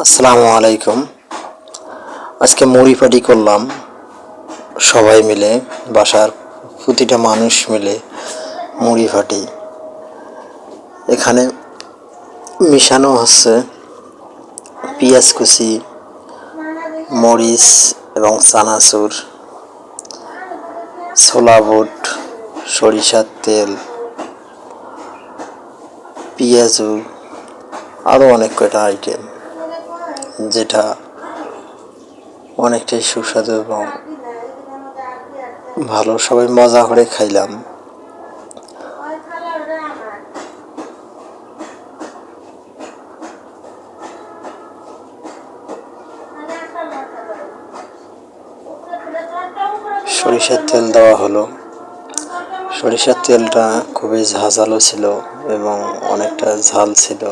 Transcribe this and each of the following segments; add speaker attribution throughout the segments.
Speaker 1: আসসালামু আলাইকুম। আজকে মুড়ি পাটি করলাম। সবাই মিলে, বাসার প্রতিটা মানুষ মিলে মুড়ি ফাটি। এখানে মিশানো হচ্ছে পেঁয়াজ কুচি, মরিচ এবং চানাচুর, ছোলা বুট, সরিষার তেল, পেঁয়াজু আরও অনেক কয়টা আইটেম যেটা অনেকটাই সুস্বাদু এবং ভালো। সবাই মজা করে খাইলাম। সরিষার তেল দেওয়া হলো। সরিষার তেলটা খুবই ঝাঁঝালো ছিল এবং অনেকটা ঝাল ছিল।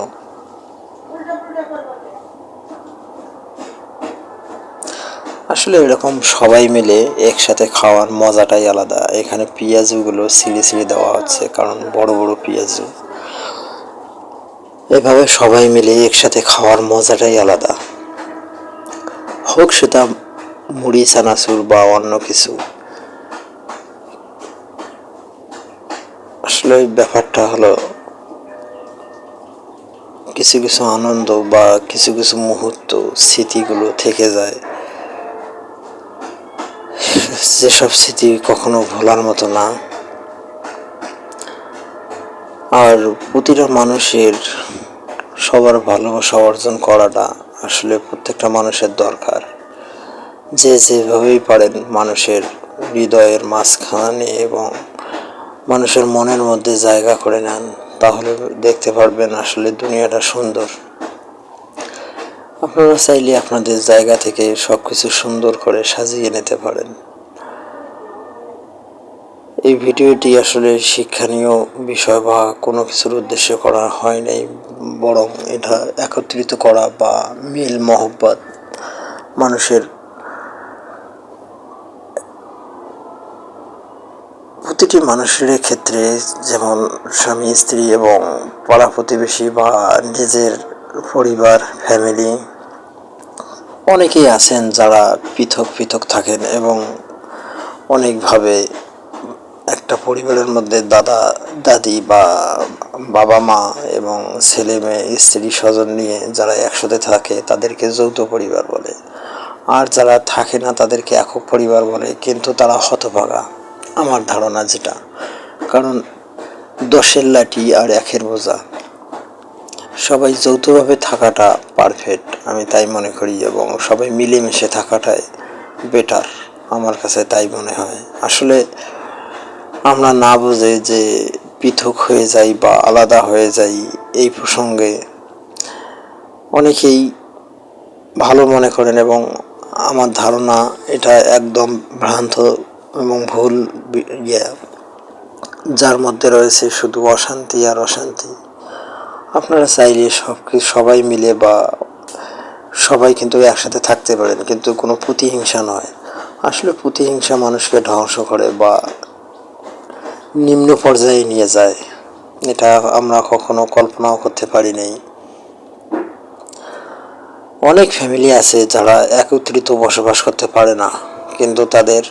Speaker 1: আসলে এরকম সবাই মিলে একসাথে খাওয়ার মজাটাই আলাদা। এখানে পেঁয়াজগুলো ছিঁড়ে ছিঁড়ে দেওয়া হচ্ছে, কারণ বড় বড় পেঁয়াজু। এভাবে সবাই মিলে একসাথে খাওয়ার মজাটাই আলাদা। হোক সেটা মুড়ি, চানাচুর বা অন্য কিছু। আসলে ব্যাপারটা হলো, কিছু কিছু আনন্দ বা কিছু কিছু মুহূর্ত, স্মৃতিগুলো থেকে যায়। যেসব স্মৃতি কখনো ভোলার মতো না। আর প্রতিটা মানুষের সবার ভালোবাসা অর্জন করাটা আসলে প্রত্যেকটা মানুষের দরকার। যে যেভাবেই পারেন মানুষের হৃদয়ের মাঝখানে এবং মানুষের মনের মধ্যে জায়গা করে নেন, তাহলে দেখতে পারবেন আসলে দুনিয়াটা সুন্দর। আপনারা চাইলে আপনাদের জায়গা থেকে সব কিছু সুন্দর করে সাজিয়ে নিতে পারেন। এই ভিডিওটি আসলে শিক্ষণীয় বিষয় বা কোনো কিছুর উদ্দেশ্যে করা হয় নাই, বরং এটা একত্রিত করা বা মিল মহব্বত মানুষের প্রতিটি মানুষের ক্ষেত্রে যেমন স্বামী, স্ত্রী এবং পাড়া প্রতিবেশী বা নিজের পরিবার, ফ্যামিলি, অনেকেই আছেন যারা পৃথক পৃথক থাকেন এবং অনেকভাবে একটা পরিবারের মধ্যে দাদা, দাদি বা বাবা মা এবং ছেলে মেয়ে, স্ত্রী স্বজন নিয়ে যারা একসাথে থাকে, তাদেরকে যৌথ পরিবার বলে। আর যারা থাকে না, তাদেরকে একক পরিবার বলে, কিন্তু তারা হতভাগা। আমার ধারণা যেটা। কারণ দশের লাঠি আর একের বোঝা। সবাই যৌথভাবে থাকাটা পারফেক্ট আমি তাই মনে করি এবং সবাই মিলেমিশে থাকাটাই বেটার আমার কাছে তাই মনে হয়। আসলে আমরা না বুঝে যে পৃথক হয়ে যাই বা আলাদা হয়ে যাই এই প্রসঙ্গে অনেকেই ভালো মনে করেন এবং আমার ধারণা এটা একদম ভ্রান্ত এবং ভুল ইয়ে। যার মধ্যে রয়েছে শুধু অশান্তি আর অশান্তি। আপনারা চাইলে সব সবাই মিলে বা সবাই কিন্তু একসাথে থাকতে পারেন, কিন্তু কোনো প্রতিহিংসা নয়। আসলে প্রতিহিংসা মানুষকে ধ্বংস করে বা নিম্ন পর্যায়ে নিয়ে যায়। এটা আমরা কখনো কল্পনাও করতে পারি নাই। অনেক ফ্যামিলি আছে যারা একত্রিত বসবাস করতে পারে না, কিন্তু তাদের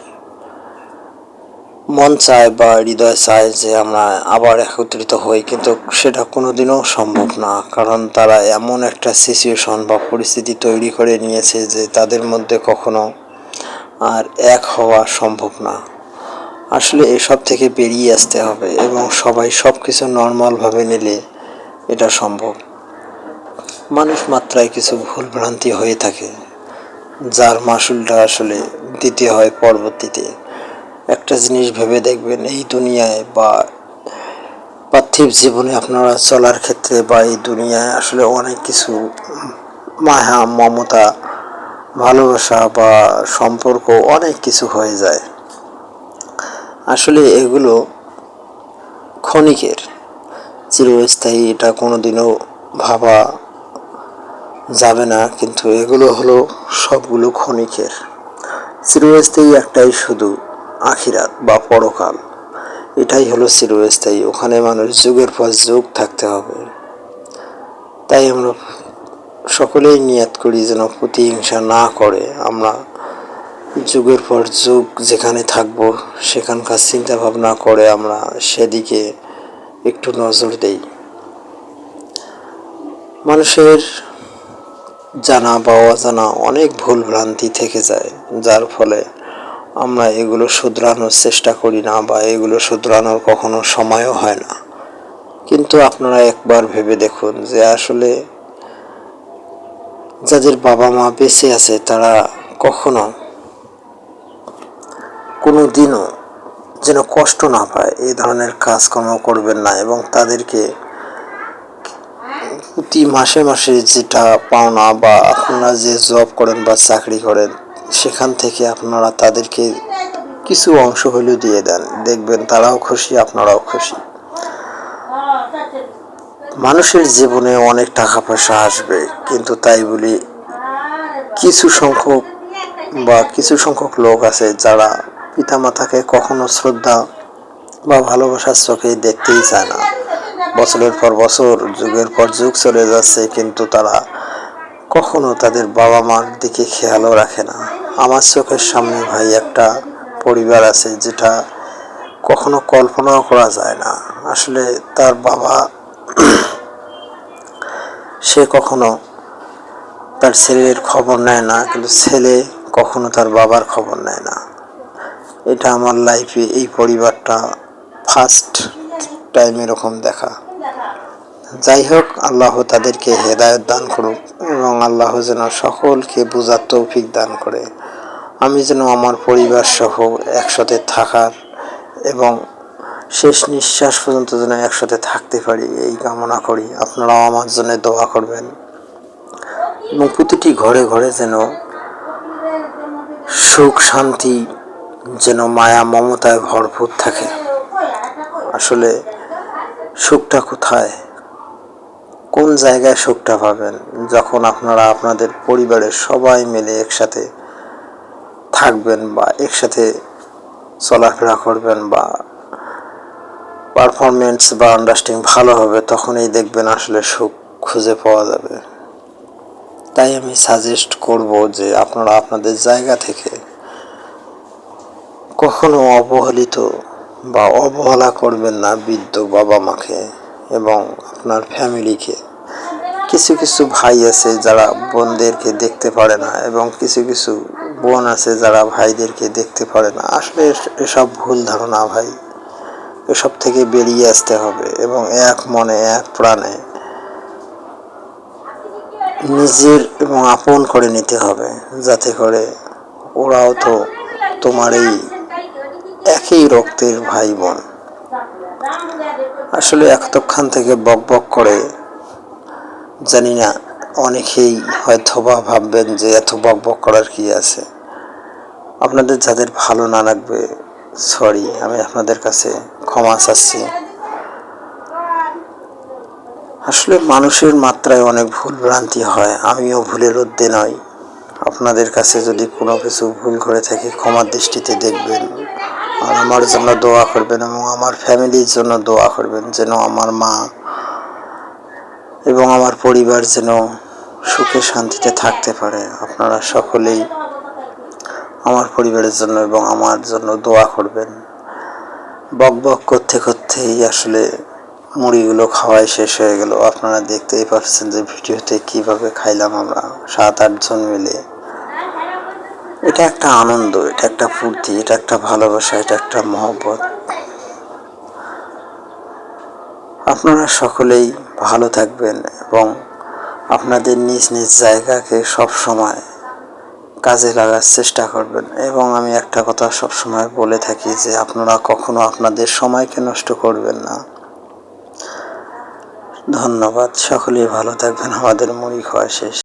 Speaker 1: মন চায় বা হৃদয় চায় যে আমরা আবার একত্রিত হই, কিন্তু সেটা কোনোদিনও সম্ভব না, কারণ তারা এমন একটা সিচুয়েশন বা পরিস্থিতি তৈরি করে নিয়েছে যে তাদের মধ্যে কখনো আর এক হওয়া সম্ভব না। আসলে এসব থেকে বেরিয়ে আসতে হবে এবং সবাই সব কিছু নর্মালভাবে নিলে এটা সম্ভব। মানুষ মাত্রায় কিছু ভুল ভ্রান্তি হয়ে থাকে, যার মাসুলটা আসলে দিতে হয় পরবর্তীতে। একটা জিনিস ভেবে দেখবেন, এই দুনিয়ায় বা পার্থিব জীবনে আপনারা চলার ক্ষেত্রে বা এই দুনিয়ায় আসলে অনেক কিছু মায়া, মমতা, ভালোবাসা বা সম্পর্ক অনেক কিছু হয়ে যায়। আসলে এগুলো ক্ষণিকের। চিরস্থায়ী এটা কোনোদিনও ভাবা যাবে না, কিন্তু এগুলো হলো সবগুলো ক্ষণিকের। চিরস্থায়ী একটাই শুধু আখিরাত বা পরকাল। এটাই হলো চিরস্থায়ী, ওখানে মানুষ যুগের পর যুগ থাকতে হবে। তাই আমরা সকলেই নিয়াত করি যেন প্রতিহিংসা না করে। আমরা যুগের পর যুগ যেখানে থাকব, সেখানকার চিন্তা ভাবনা করে আমরা সেদিকে একটু নজর দেই। মানুষের জানা বা অজানা অনেক ভুল ভ্রান্তি থেকে যায়, যার ফলে আমরা এগুলো শুধরানোর চেষ্টা করি না বা এগুলো শুধরানোর কখনো সময়ও হয় না। কিন্তু আপনারা একবার ভেবে দেখুন যে আসলে যাদের বাবা মা বেঁচে আছে, তারা কখনো কোনো দিনও যেন কষ্ট না পায় এই ধরনের কাজকর্ম করবেন না এবং তাদেরকে প্রতি মাসে মাসে যেটা পাওনা বা আপনারা যে জব করেন বা চাকরি করেন, সেখান থেকে আপনারা তাদেরকে কিছু অংশ হলেও দিয়ে দেন। দেখবেন তারাও খুশি, আপনারাও খুশি। মানুষের জীবনে অনেক টাকা পয়সা আসবে, কিন্তু তাই বলি কিছু সংখ্যক বা কিছু সংখ্যক লোক আছে যারা পিতামাতাকে কখনো শ্রদ্ধা বা ভালোবাসার চোখে দেখতেই চায় না। বছরের পর বছর, যুগের পর যুগ চলে যাচ্ছে, কিন্তু তারা কখনো তাদের বাবা মার দিকে খেয়ালও রাখে না। আমার চোখের সামনে ভাই, একটা পরিবার আছে যেটা কখনো কল্পনাও করা যায় না। আসলে তার বাবা সে কখনো তার ছেলের খবর নেয় না, কিন্তু ছেলে কখনো তার বাবার খবর নেয় না। এটা আমার লাইফে এই পরিবারটা ফার্স্ট টাইম এরকম দেখা। যাই হোক, আল্লাহ তাদেরকে হেদায়ত দান করুক এবং আল্লাহ যেন সকলকে বোঝার তৌফিক দান করে। আমি যেন আমার পরিবার সহ একসাথে থাকার এবং শেষ নিঃশ্বাস পর্যন্ত যেন একসাথে থাকতে পারি, এই কামনা করি। আপনারাও আমার জন্য দোয়া করবেন। এবং প্রতিটি ঘরে ঘরে যেন সুখ, শান্তি যেন মায়া মমতায় ভরপুর থাকে। আসলে সুখটা কোথায়? কোন জায়গায় সুখটা পাবেন? যখন আপনারা আপনাদের পরিবারের সবাই মিলে একসাথে থাকবেন বা একসাথে চলাফেরা করবেন বা পারফরমেন্স বা আন্ডারস্ট্যান্ডিং ভালো হবে, তখনই দেখবেন আসলে সুখ খুঁজে পাওয়া যাবে। তাই আমি সাজেস্ট করব যে আপনারা আপনাদের জায়গা থেকে কখনো অবহেলিত বা অবহেলা করবেন না বৃদ্ধ বাবা মাকে এবং আপনার ফ্যামিলিকে। কিছু কিছু ভাই আছে যারা বোনদেরকে দেখতে পারে না এবং কিছু কিছু বোন আছে যারা ভাইদেরকে দেখতে পারে না। আসলে এসব ভুল ধারণা ভাই। এসব থেকে বেরিয়ে আসতে হবে এবং এক মনে, এক প্রাণে নিজের এবং আপন করে নিতে হবে। যাতে করে ওরাও তো তোমার এই একই রক্তের ভাই বোন আসলে এতক্ষণ থেকে বক বক করে জানি না, অনেকেই হয়তো বা ভাববেন যে এত বক বক করার কি আছে। আপনাদের যাদের ভালো না লাগবে সরি আমি আপনাদের কাছে ক্ষমা চাচ্ছি। আসলে মানুষের মাত্রায় অনেক ভুল ভ্রান্তি হয়, আমিও ভুলের ঊর্ধ্বে নই। আপনাদের কাছে যদি কোনো কিছু ভুল করে থাকি, ক্ষমার দৃষ্টিতে দেখবেন। আর আমার জন্য দোয়া করবেন এবং আমার ফ্যামিলির জন্য দোয়া করবেন যেন আমার মা এবং আমার পরিবার যেন সুখে শান্তিতে থাকতে পারে। আপনারা সকলেই আমার পরিবারের জন্য এবং আমার জন্য দোয়া করবেন। বক বক করতে করতেই আসলে মুড়িগুলো খাওয়াই শেষ হয়ে গেল। আপনারা দেখতেই পাচ্ছেন যে ভিডিওতে কীভাবে খাইলাম আমরা সাত আটজন মিলে। এটা একটা আনন্দ, এটা একটা ফুর্তি, এটা একটা ভালোবাসা, এটা একটা মহব্বত। আপনারা সকলেই ভালো থাকবেন এবং আপনাদের নিজ নিজ জায়গাকে সব সময় কাজে লাগার চেষ্টা করবেন। এবং আমি একটা কথা সব সময় বলে থাকি যে, আপনারা কখনো আপনাদের সময়কে নষ্ট করবেন না। ধন্যবাদ, সকলেই ভালো থাকবেন। আমাদের মুড়ি খাওয়া শেষ।